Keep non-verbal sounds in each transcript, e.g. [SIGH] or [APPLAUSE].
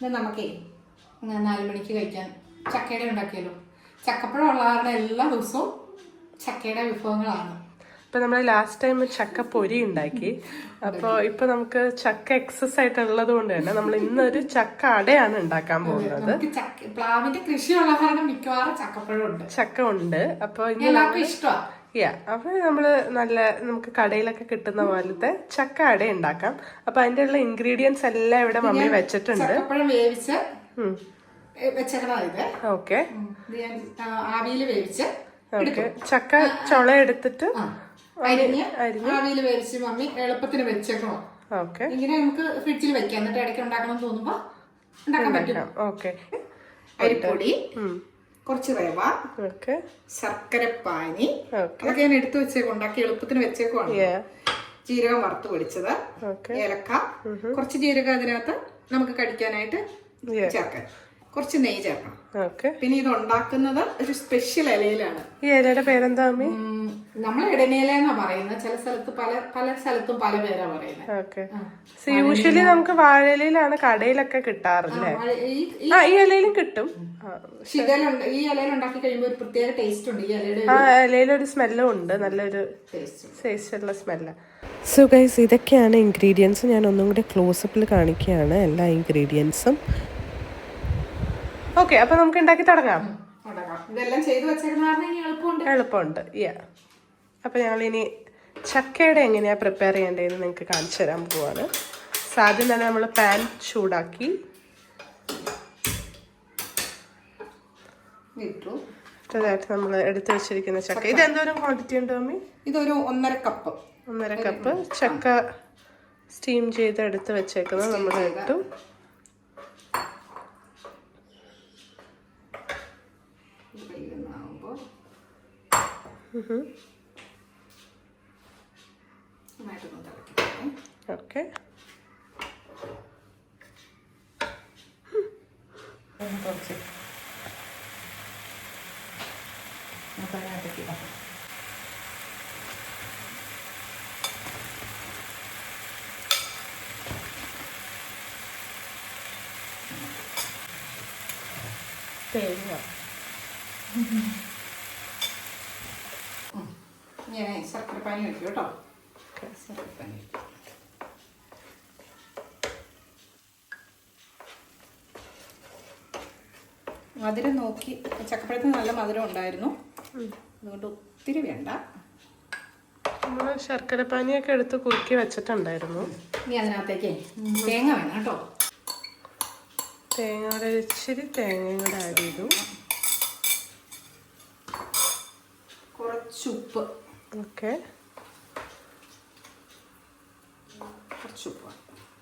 ഇന്ന് നമുക്കേ നാല് മണിക്ക് കഴിക്കാൻ ചക്കയുടെ ഉണ്ടാക്കിയല്ലോ. ചക്കപ്പഴം ഉള്ള കാരണം എല്ലാ ദിവസവും ചക്കയുടെ വിഭവങ്ങളാണ്. ഇപ്പൊ നമ്മൾ ലാസ്റ്റ് ടൈം ചക്ക പൊരി ഉണ്ടാക്കി. അപ്പൊ ഇപ്പൊ നമുക്ക് ചക്ക എക്സസ് ആയിട്ടുള്ളത് കൊണ്ട് തന്നെ നമ്മൾ ഇന്നൊരു ചക്ക അടയാണ് ഉണ്ടാക്കാൻ പോകുന്നത്. പ്ലാവിന്റെ കൃഷി ഉള്ള കാരണം മിക്കവാറും ചക്കപ്പഴം ഉണ്ട്. ചക്ക ഉണ്ട്. അപ്പൊ ഇന്ന് എല്ലാവർക്കും ഇഷ്ടമാണ് യാ അപ്പൊ നമ്മൾ നല്ല നമുക്ക് കടയിലൊക്കെ കിട്ടുന്ന പോലത്തെ ചക്ക അട ഉണ്ടാക്കാം. അപ്പൊ അതിന്റെ ഉള്ള ഇൻഗ്രീഡിയൻസ് എല്ലാം ഇവിടെ മമ്മി വെച്ചിട്ടുണ്ട്. വേവിച്ച് ഓക്കെ ആവിയിൽ വേവിച്ച് ഓക്കെ ചക്ക ചുള എടുത്തിട്ട് അരിഞ്ഞ് ആവിയിൽ വേവിച്ച് മമ്മി എളുപ്പത്തിന് വെച്ചേക്കണോ. ഓക്കെ ഇങ്ങനെ നമുക്ക് ഫ്രിഡ്ജിൽ വെക്കാം. എന്നിട്ട് ഇടയ്ക്ക് ഉണ്ടാക്കണം തോന്നുമ്പോ ഉണ്ടാക്കാൻ പറ്റും. ഓക്കെ അരിപ്പൊടി. കുറച്ച് റവ ശർക്കരപ്പാനി. അതൊക്കെ ഞാൻ എടുത്തു വെച്ചേക്കും ഉണ്ടാക്കി എളുപ്പത്തിന് വെച്ചേക്കുവാണ്. ജീരകം വറുത്ത് പൊടിച്ചത്. ഏലക്ക. കുറച്ച് ജീരകം അതിനകത്ത് നമുക്ക് കടിക്കാനായിട്ട്. ചേർക്കാം. കുറച്ച് നെയ്യ് ചേർക്കണം പിന്നെ ഇത് ഉണ്ടാക്കുന്നത് ഒരു സ്പെഷ്യൽ ഇലയിലാണ്. ഈ ഇലയുടെ പേരെന്താ നമ്മൾ ഇടനില എന്നാ പറയുന്നത്. ചില സ്ഥലത്ത് പല പല സ്ഥലത്തും പല പേരാ പറയുന്നത്. യൂഷ്വലി നമുക്ക് വാഴയിലാണ് കടയിലൊക്കെ കിട്ടാറില്ലേ? ഈ ഈ ആ ഈ ഇലയിലും കിട്ടും. ശിതലുണ്ട് ശിഖലുണ്ട് ഈ ഇലയിൽ ഉണ്ടാക്കി കഴിയുമ്പോൾ ഒരു പ്രത്യേക ടേസ്റ്റ് ഉണ്ട്. ഈ ഇലയുടെ ആ ഇലയിലൊരു സ്മെല്ലും ഉണ്ട്. നല്ലൊരു ടേസ്റ്റ് ടേസ്റ്റുള്ള സ്മെല്ല് സോ ഗൈസ് ഇതൊക്കെയാണ് ഇൻഗ്രീഡിയൻസ് ഞാൻ ഒന്നും കൂടി ക്ലോസപ്പിൽ കാണിക്കുകയാണ്. എല്ലാ ഇൻഗ്രീഡിയൻസും ഓക്കെ അപ്പൊ നമുക്ക് ഉണ്ടാക്കി തുടങ്ങാം. എളുപ്പമുണ്ട് ഇതെല്ലാം ചെയ്തു എളുപ്പമുണ്ട്. എളുപ്പമുണ്ട്. യാ അപ്പോൾ ഇനി ചക്കയുടെ എങ്ങനെയാ പ്രിപ്പയർ ചെയ്യേണ്ടതെന്ന് നിങ്ങൾക്ക് കാണിച്ചു തരാൻ പോവാണ്. ആദ്യം തന്നെ നമ്മൾ പാൻ ചൂടാക്കി അടുത്തതായിട്ട് നമ്മൾ എടുത്തു വെച്ചിരിക്കുന്ന ചക്ക. ഇത് എന്തോരം ക്വാണ്ടിറ്റി ഉണ്ട് മമ്മി ഇതൊരു ഒന്നര കപ്പ് ഒന്നര കപ്പ് ചക്ക സ്റ്റീം ചെയ്ത് എടുത്ത് വെച്ചേക്കുന്നത് നമ്മൾ ഇട്ടു. ഓക്കെ കുറച്ച് നമുക്ക് അതിനകത്തേക്ക് ഇടാം തേങ്ങ. [LAUGHS] ഞാൻ ശർക്കരപ്പാനി വെച്ചു കേട്ടോ. ശർക്കരപ്പാനി മധുരം നോക്കി ചക്കപ്പഴത്തിന് നല്ല മധുരം ഉണ്ടായിരുന്നു. അതുകൊണ്ട് ഒത്തിരി വേണ്ട. നമ്മൾ ശർക്കര പാനിയൊക്കെ എടുത്ത് കുറുക്കി വെച്ചിട്ടുണ്ടായിരുന്നു. ഇനി അതിനകത്തേക്ക് തേങ്ങ വേണം കേട്ടോ. തേങ്ങ ഒരു ഇച്ചിരി തേങ്ങയും കൂടെ ആഡ് ചെയ്തു. കുറച്ച് ഉപ്പ്. ഓക്കെ. കുറച്ച് ഉപ്പ്.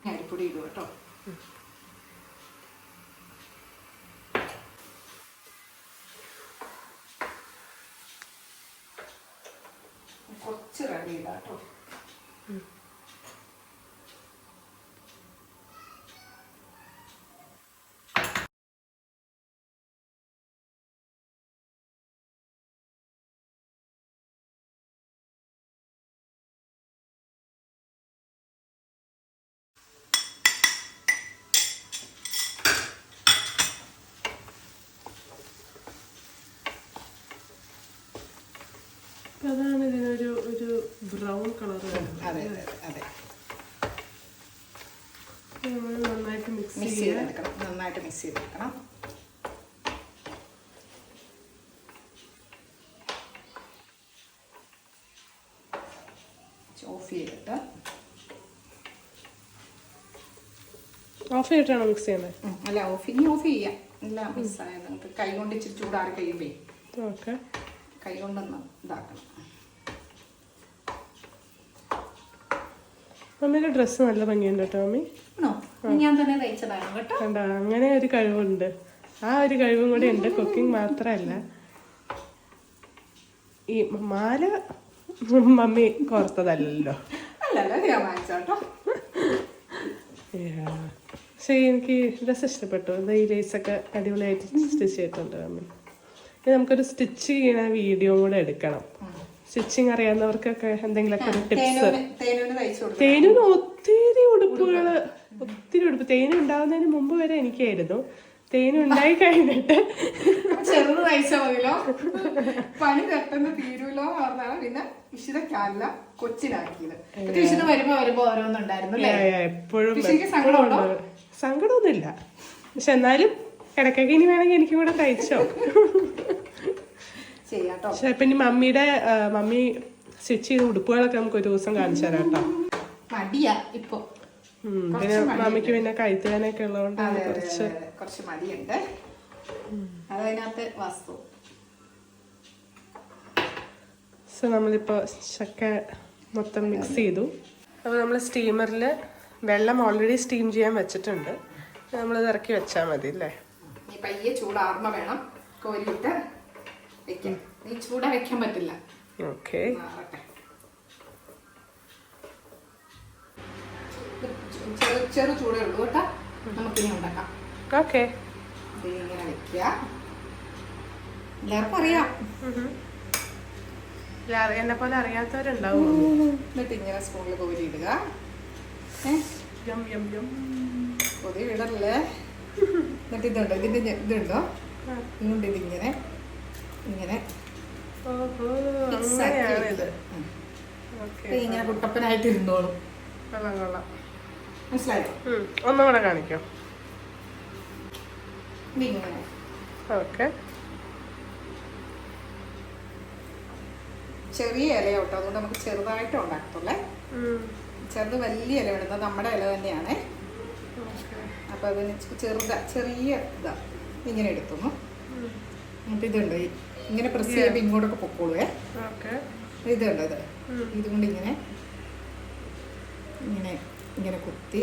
അരിപ്പൊടി ഇടുക കേട്ടോ. കുറച്ച് റെഡി ഇടാം കേട്ടോ. അതാണ് ഇതിനൊരു ഒരു ബ്രൗൺ കളർ അതെ അതെ നന്നായിട്ട് മിക്സ് ചെയ്തെടുക്കണം. നന്നായിട്ട് മിക്സ് ചെയ്തെടുക്കണം. ഓഫ് ചെയ്തിട്ട്. ഓഫ് ചെയ്തിട്ടാണോ മിക്സ് ചെയ്യുന്നത് അല്ല ഓഫ് ഇനി ഓഫ് ചെയ്യാം. എല്ലാം മിക്സായ നമുക്ക് കൈ കൊണ്ട് ഇച്ചിരി ചൂടാറി കഴിയുമ്പേ. ഓക്കെ കൈ കൊണ്ടൊന്ന് ഇതാക്കണം. മമ്മിയുടെ ഡ്രസ്സ് നല്ല ഭംഗിയുണ്ട് കേട്ടോ മമ്മി കണ്ട അങ്ങനെ ഒരു കഴിവുണ്ട്. ആ ഒരു കഴിവും കൂടി ഉണ്ട് കുക്കിംഗ് മാത്രമല്ല. ഈ മാല മമ്മി കോർത്തതല്ലല്ലോ. പക്ഷേ എനിക്ക് ഡ്രസ്സ് ഇഷ്ടപ്പെട്ടു. ഈ ഒക്കെ അടിപൊളിയായിട്ട് സ്റ്റിച്ച് ചെയ്തിട്ടുണ്ട് മമ്മി നമുക്കൊരു സ്റ്റിച്ച് ചെയ്യുന്ന വീഡിയോ കൂടെ എടുക്കണം. സ്റ്റിച്ചിങ് അറിയാവുന്നവർക്കൊക്കെ എന്തെങ്കിലുമൊക്കെ ഒരു ടിപ്സ് തേനൂന് ഒത്തിരി ഉടുപ്പുകൾ ഒത്തിരി ഉടുപ്പ്. തേൻ ഉണ്ടാവുന്നതിന് മുമ്പ് വരെ എനിക്കായിരുന്നു. തേൻ ഉണ്ടായി കഴിഞ്ഞിട്ട്. ചെറുത് തയ്ച്ചാൽ മതിയല്ലോ പണി പെട്ടെന്ന് തീരുമല്ലോ പറഞ്ഞാൽ പറഞ്ഞാണ് പിന്നെ ഇഷിതക്കല്ല കൊച്ചിനാക്കിയത് ഇഷിത വരുമ്പോ വരുമ്പോ ഓരോന്നുണ്ടായിരുന്നു എപ്പോഴും സങ്കടമൊന്നുമില്ല. പക്ഷെ എന്നാലും ഇടയ്ക്കൊക്കെ ഇനി വേണമെങ്കിൽ എനിക്കും കൂടെ തയ്ച്ചോ. ചെയ്യാട്ടോ. പക്ഷെ ഇപ്പൊ ഇനി മമ്മിയുടെ മമ്മി സ്റ്റിച്ച് ചെയ്ത ഉടുപ്പുകളൊക്കെ നമുക്ക് ഒരു ദിവസം കാണിച്ചു തരാം കേട്ടോ. മടിയാ ഇപ്പൊ. പിന്നെ മമ്മിക്ക് പിന്നെ കഴുത്തുകാനൊക്കെ ഉള്ളതുകൊണ്ട് കുറച്ച്. കുറച്ച് മടിയുണ്ട്. അതതിനകത്ത് വസ്തു. സോ നമ്മളിപ്പോൾ ചക്ക മൊത്തം മിക്സ് ചെയ്തു. അപ്പോൾ നമ്മൾ സ്റ്റീമറിൽ വെള്ളം ഓൾറെഡി സ്റ്റീം ചെയ്യാൻ വെച്ചിട്ടുണ്ട്. നമ്മളിത് ഇറക്കി വെച്ചാൽ മതി അല്ലേ? പയ്യെ ചൂടാർമ വേണം. കോരിയിട്ട്. നീ ചൂടാ വെക്കാൻ പറ്റില്ല. ഓക്കെ. ചെറു ചൂടേ ഉള്ളൂ കേട്ടോ. നമുക്കിനി ഉണ്ടാക്കാം. ഓക്കെ. ഇത് ഇങ്ങനെ വെക്കുക. എല്ലാവർക്കും അറിയാം. എന്നെ പോലെ അറിയാത്തവരുണ്ടാവും എന്നിട്ട് ഇങ്ങനെ സ്പൂണിൽ കോരി ഇടുക കൊതി വിടല്ലേ? എന്നിട്ട് ഇതുണ്ടോ? ഇതിന്റെ ഇതുണ്ടോ? ഇതുകൊണ്ട് ഇതിങ്ങനെ ഇങ്ങനെ. ഇങ്ങനെ കുട്ടപ്പനായിട്ട് ഇരുന്നോളും. മനസ്സിലായോ? ഒന്നുകൂടെ ഒന്നും കൂടെ കാണിക്കാം. ഇതിങ്ങനെ ഓക്കെ. ചെറിയ ഇല കേട്ടോ അതുകൊണ്ട് നമുക്ക് ചെറുതായിട്ട് ഉണ്ടാക്കത്തുള്ളേ. ചെറുത് വലിയ ഇല വേണ്ടത് നമ്മുടെ ഇല തന്നെയാണ്. അപ്പോൾ അതിന് ചെറുത ചെറിയ ഇതാ. ഇങ്ങനെ എടുത്തുന്നു എന്നിട്ട് ഇതുണ്ട് ഇങ്ങനെ പ്രസ് ചെയ്യുമ്പോൾ ഇങ്ങോട്ടൊക്കെ പൊക്കോളുവേ. ഇത് ഉണ്ടത് ഇത്? ഇതുകൊണ്ട് ഇങ്ങനെ ഇങ്ങനെ ഇങ്ങനെ കുത്തി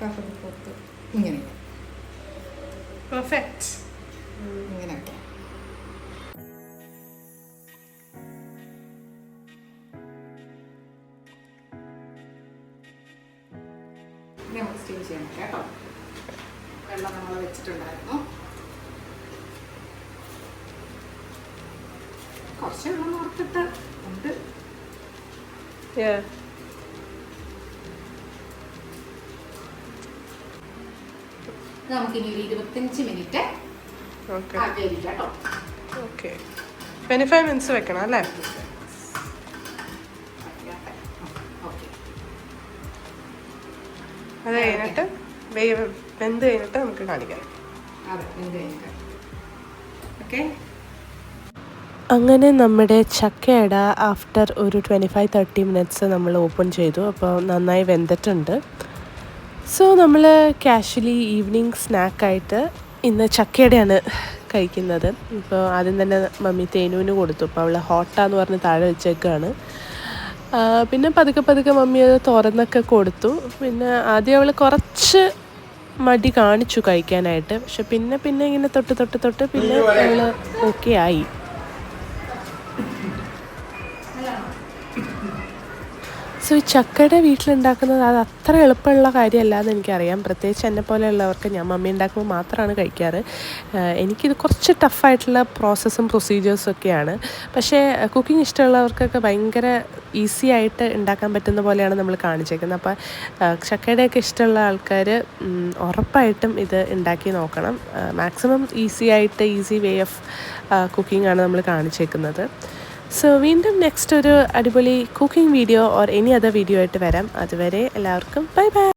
കഫത്ത് പൊത്ത് ഇങ്ങനെ. പെർഫെക്റ്റ് കുറച്ച് വെള്ളം ഓർത്തിട്ട് ഉണ്ട്. നമുക്കിനി ഒരു ഇരുപത്തഞ്ച് minute okay twenty five minutes വെക്കണം അല്ലേ? അത് കഴിഞ്ഞിട്ട് വെന്ത് കഴിഞ്ഞിട്ട് നമുക്ക് കാണിക്കാം. അതെ ഇത് കഴിഞ്ഞിട്ട്. ഓക്കെ അങ്ങനെ നമ്മുടെ ചക്കയട ആഫ്റ്റർ ഒരു ട്വന്റി ഫൈവ് തേർട്ടി മിനിറ്റ്സ് നമ്മൾ ഓപ്പൺ ചെയ്തു. അപ്പോൾ നന്നായി വെന്തിട്ടുണ്ട്. സോ നമ്മൾ കാഷ്വലി ഈവനിങ് സ്നാക്കായിട്ട് ഇന്ന് ചക്കയടയാണ് കഴിക്കുന്നത്. ഇപ്പോൾ ആദ്യം തന്നെ മമ്മി തേനുവിന് കൊടുത്തു. അപ്പോൾ അവൾ ഹോട്ടാന്ന് പറഞ്ഞ് താഴെ വെച്ചേക്കാണ്. പിന്നെ പതുക്കെ പതുക്കെ മമ്മി അത് തുറന്നൊക്കെ കൊടുത്തു. പിന്നെ ആദ്യം അവൾ കുറച്ച് മടി കാണിച്ചു കഴിക്കാനായിട്ട്. പക്ഷെ പിന്നെ പിന്നെ ഇങ്ങനെ തൊട്ട് തൊട്ട് തൊട്ട് പിന്നെ അവൾ ഓക്കെ ആയി. സോ ഈ ചക്കയുടെ വീട്ടിലുണ്ടാക്കുന്നത് അത് അത്ര എളുപ്പമുള്ള കാര്യമല്ല എന്ന് എനിക്കറിയാം. പ്രത്യേകിച്ച് എന്നെ പോലെയുള്ളവർക്ക് ഞാൻ മമ്മി ഉണ്ടാക്കുമ്പോൾ മാത്രമാണ് കഴിക്കാറ്. എനിക്കിത് കുറച്ച് ടഫായിട്ടുള്ള പ്രോസസ്സും പ്രൊസീജിയേഴ്സും ഒക്കെയാണ്. പക്ഷേ കുക്കിംഗ് ഇഷ്ടമുള്ളവർക്കൊക്കെ ഭയങ്കര ഈസി ആയിട്ട് ഉണ്ടാക്കാൻ പറ്റുന്ന പോലെയാണ് നമ്മൾ കാണിച്ചേക്കുന്നത്. അപ്പോൾ ചക്കയുടെയൊക്കെ ഇഷ്ടമുള്ള ആൾക്കാർ ഉറപ്പായിട്ടും ഇത് ഉണ്ടാക്കി നോക്കണം. മാക്സിമം ഈസി ആയിട്ട് ഈസി വേ ഓഫ് കുക്കിംഗ് ആണ് നമ്മൾ കാണിച്ചേക്കുന്നത്. സോ വീണ്ടും നെക്സ്റ്റ് ഒരു അടിപൊളി cooking video or any other video ആയിട്ട് വരാം. അതുവരെ എല്ലാവർക്കും ബൈ ബൈ